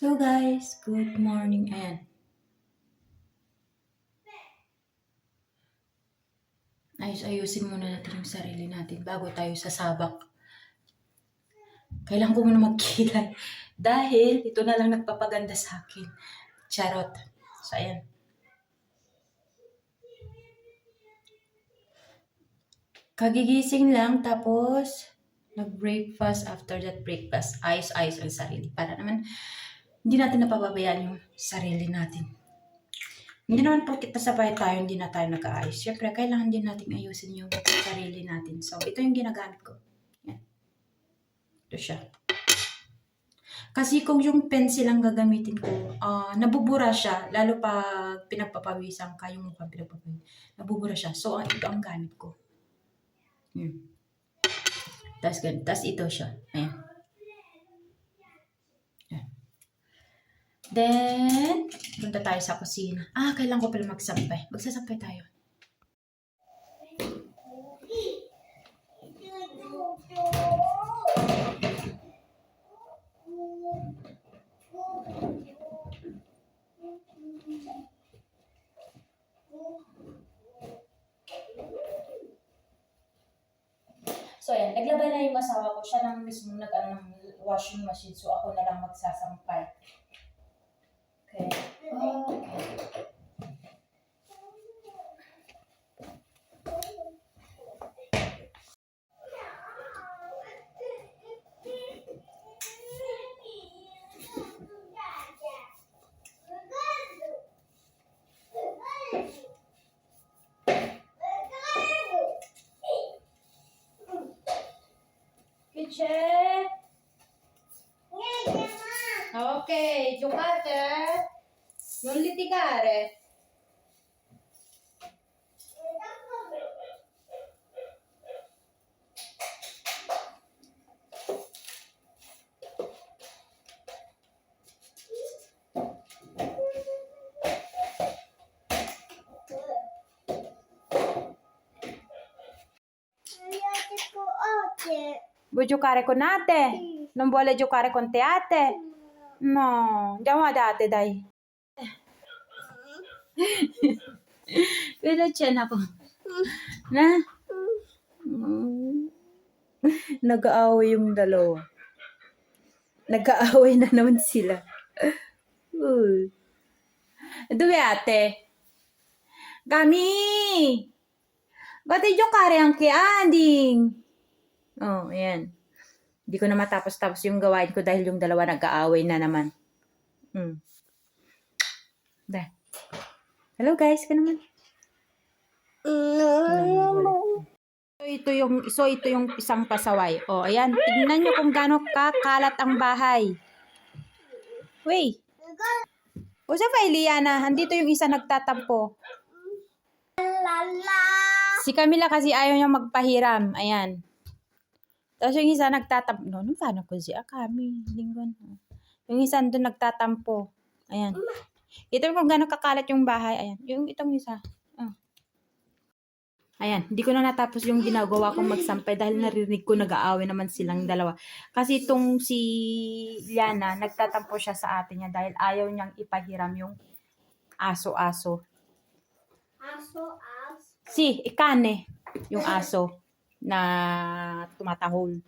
So guys, good morning and ayos-ayusin muna natin yung sarili natin bago tayo sasabak. Kailangan ko muna magkilay dahil ito na lang nagpapaganda sa akin. Charot. So ayan. Kagigising lang tapos nag-breakfast after that breakfast. Ayos-ayos ang sarili. Para naman hindi natin napababayaan yung sarili natin. Hindi naman porkit nasa bahay tayo, hindi na tayo nag-aayos. Siyempre, kailangan din natin ayusin yung sarili natin. So, ito yung ginagamit ko. Yan. Ito siya. Kasi kung yung pencil ang gagamitin ko, ah, nabubura siya. Lalo pag pinagpapawisan ka, yung mukha pinagpapawisan. Nabubura siya. So, ah, ito ang gamit ko. Yan. Tapos ganito. Tapos ito siya. Ayan. Then, punta tayo sa kusina. Ah, kailangan ko pala magsampay. Magsasampay tayo. So, ayan. Naglaba na yung asawa ko. Siya nang mismo nag ano, ng washing machine. So, ako na lang magsasampay. okay okay Ok, giocate? Non litigare. Vuoi giocare con ate? Non vuole giocare con te ate? No, andiamo ad ate dai. Veloce na ako. Na? Nag-aaway yung dalawa. Nag-aaway na naman sila. Uy. Dove ate? Gami! Ba't giocare anche Ading? Oh, ayan. Hindi ko na matapos-tapos yung gawain ko dahil yung dalawa nag-aaway na naman. Hmm. Da. Hello guys, ka naman. So ito yung so ito yung isang pasaway. Oh, ayan. Tignan niyo kung gaano kakalat ang bahay. Wey. O sa ba, Eliana? Andito yung isa nagtatampo. Si Camila kasi ayaw niya magpahiram. Ayan. Tapos yung isa nagtatampo. No, no, paano ko siya? Kami, linggon. Yung isa doon nagtatampo. Ayan. Ito kung gano'ng kakalat yung bahay. Ayan. Yung itong isa. Oh. Ayan. Hindi ko na natapos yung ginagawa kong magsampay dahil narinig ko nag-aaway naman silang dalawa. Kasi itong si Liana, nagtatampo siya sa ate niya dahil ayaw niyang ipahiram yung aso-aso. Aso, as. Si, ikane. Yung aso na tumatahol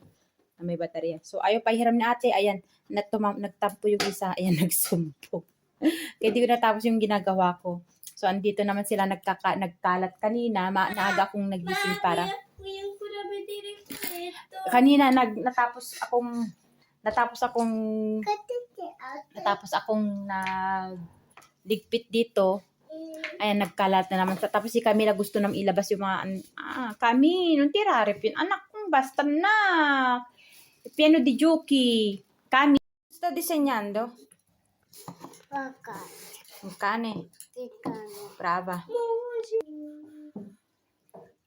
na may baterya. So, ayaw pahiram ni ate. Ayan, natuma- nagtampo yung isa. Ayan, nagsumpo. Kaya di ko natapos yung ginagawa ko. So, andito naman sila nagkaka- nagkalat kanina. Ma- naaga akong nagising para. Kanina, nag, natapos akong natapos akong natapos akong nagligpit dito. Ayan, nagkalat na naman. Tapos si Camila gusto nam ilabas yung mga, ah, kami, nung tirare, pin, anak kong basta na. Piano di Juki. Kami. Sta disegnando? Baka. Un cane. Tikano. Brava.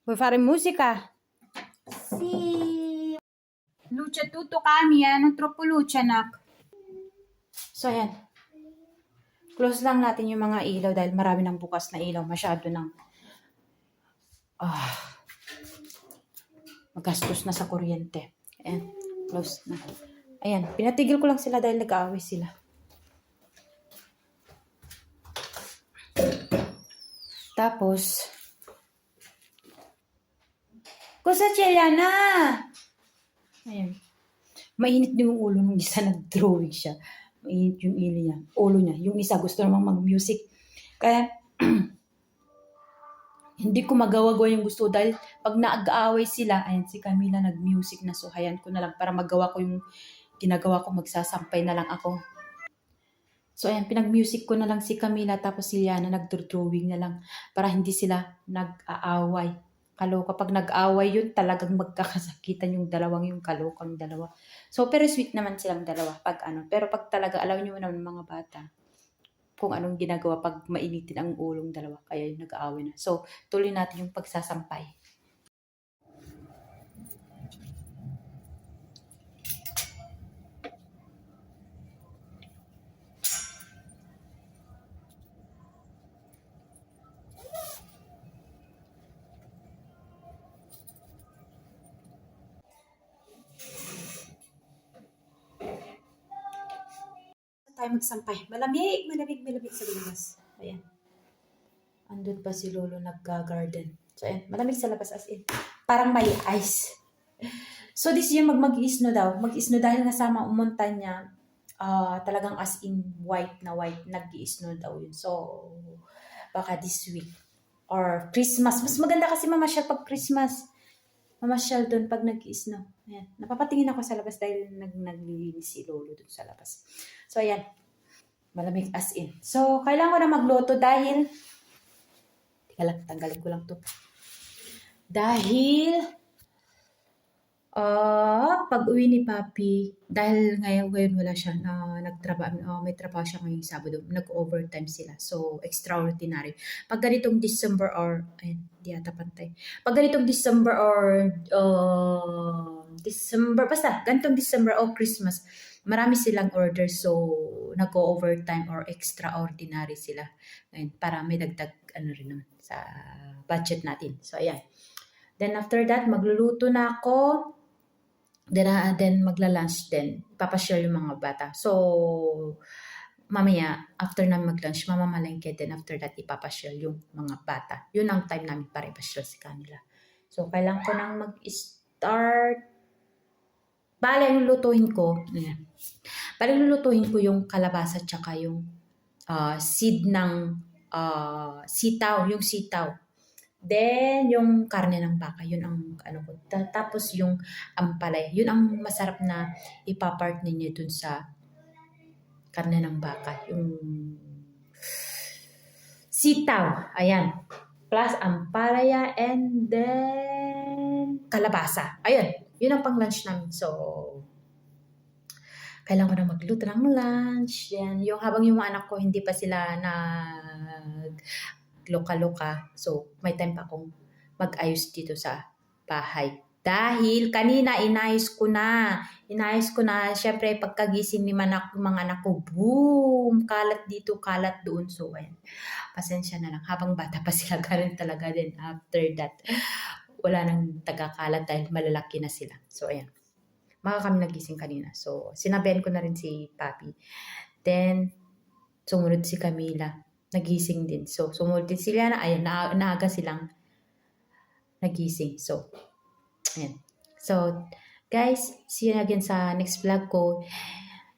Vuoi fare musica? Si. Luce tutto kami, eh. Non troppo luce, anak. So, ayan. Close lang natin yung mga ilaw dahil marami ng bukas na ilaw. Masyado ng... Ah, magastos na sa kuryente. Ayan, close na. Ayan, pinatigil ko lang sila dahil nag-aaway sila. Tapos, Kusachela na! Ayan. Mainit yung ulo ng isa, nag-drawing siya. Yung ulo niya. Ulo niya. Yung isa gusto namang mag-music. Kaya, hindi ko magawa-gawa yung gusto dahil pag nag-aaway sila, ayan si Camila nag-music na so hayan ko na lang para magawa ko yung ginagawa ko, magsasampay na lang ako. So ayan, pinag-music ko na lang si Camila tapos si Liana nag-drawing na lang para hindi sila nag-aaway. Kaloka, pag nag-away yun, talagang magkakasakitan yung dalawang yung kalokang dalawa. So, pero sweet naman silang dalawa pag ano. Pero pag talaga, alam niyo naman mga bata, kung anong ginagawa pag mainitin ang ulong dalawa. Kaya yung nag-aaway na. So, tuloy natin yung pagsasampay. Tayo magsampay. Malamig, malamig, malamig sa labas. Ayan. Andun pa si Lolo nagga-garden. So, ayan. Malamig sa labas as in. Parang may ice. So, this year mag mag-isno daw. Mag-isno dahil nasama umunta niya. ah, talagang as in white na white. Nag-iisno daw yun. So, baka this week. Or Christmas. Mas maganda kasi mamasyal pag Christmas. Mamasyal doon pag nag-iisno. Ayan. Napapatingin ako sa labas dahil nag naglilinis si Lolo doon sa labas. So, ayan. Malamig as in. So, kailangan ko na magluto dahil... Teka lang, tanggalin ko lang to. Dahil... Ah, pag uwi ni Papi, dahil ngayon, ngayon wala siya na nagtrabaho, ah, may trabaho siya ngayong Sabado, nag-overtime sila. So, extraordinary. Pag ganitong December or, ayun, di ata pantay. Pag ganitong December or, uh, December, basta, ganitong December o Christmas, marami silang order so nag-overtime or extraordinary sila Ayun, para may dagdag ano rin naman sa budget natin. So ayan. Then after that, magluluto na ako. Then, ah, then magla-lunch din. Papasyal yung mga bata. So, mamaya, after na mag-lunch, mamamalengke din. After that, ipapasyal yung mga bata. Yun ang time namin para ipasyal si kanila. So, kailangan ko nang mag-start Bale, yung lutuin ko. Bale, lulutuin ko yung kalabasa tsaka yung ah, seed ng ah, sitaw, yung sitaw. Then, yung karne ng baka, yun ang ano ko. Ta- Tapos yung ampalay, yun ang masarap na ipapart ninyo dun sa karne ng baka. Yung sitaw, ayan. Plus ampalaya and then kalabasa. Ayun, yun ang pang lunch namin. So, kailangan ko na magluto ng lunch. Yan. Yung habang yung anak ko, hindi pa sila nag loka-loka. So, may time pa akong mag-ayos dito sa bahay. Dahil kanina inayos ko na. Inayos ko na. Siyempre, pagkagising ni manak, mga anak ko, boom! Kalat dito, kalat doon. So, ayan. Pasensya na lang. Habang bata pa sila, ganun talaga din. After that, wala nang tagakalat dahil malalaki na sila. So, ayan. Maka kami nagising kanina. So, sinabihan ko na rin si Papi. Then, sumunod si Camila. Nagising din. So, sumunod din sila na, ayan, na, naaga silang nagising. So, ayan. So, guys, see you again sa next vlog ko.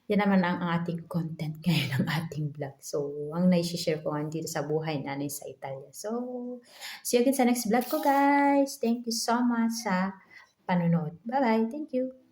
Yan naman ang, ating content ngayon ng ating vlog. So, ang naisishare ko nga dito sa buhay natin sa Italia. So, see you again sa next vlog ko, guys. Thank you so much sa panonood. Bye-bye. Thank you.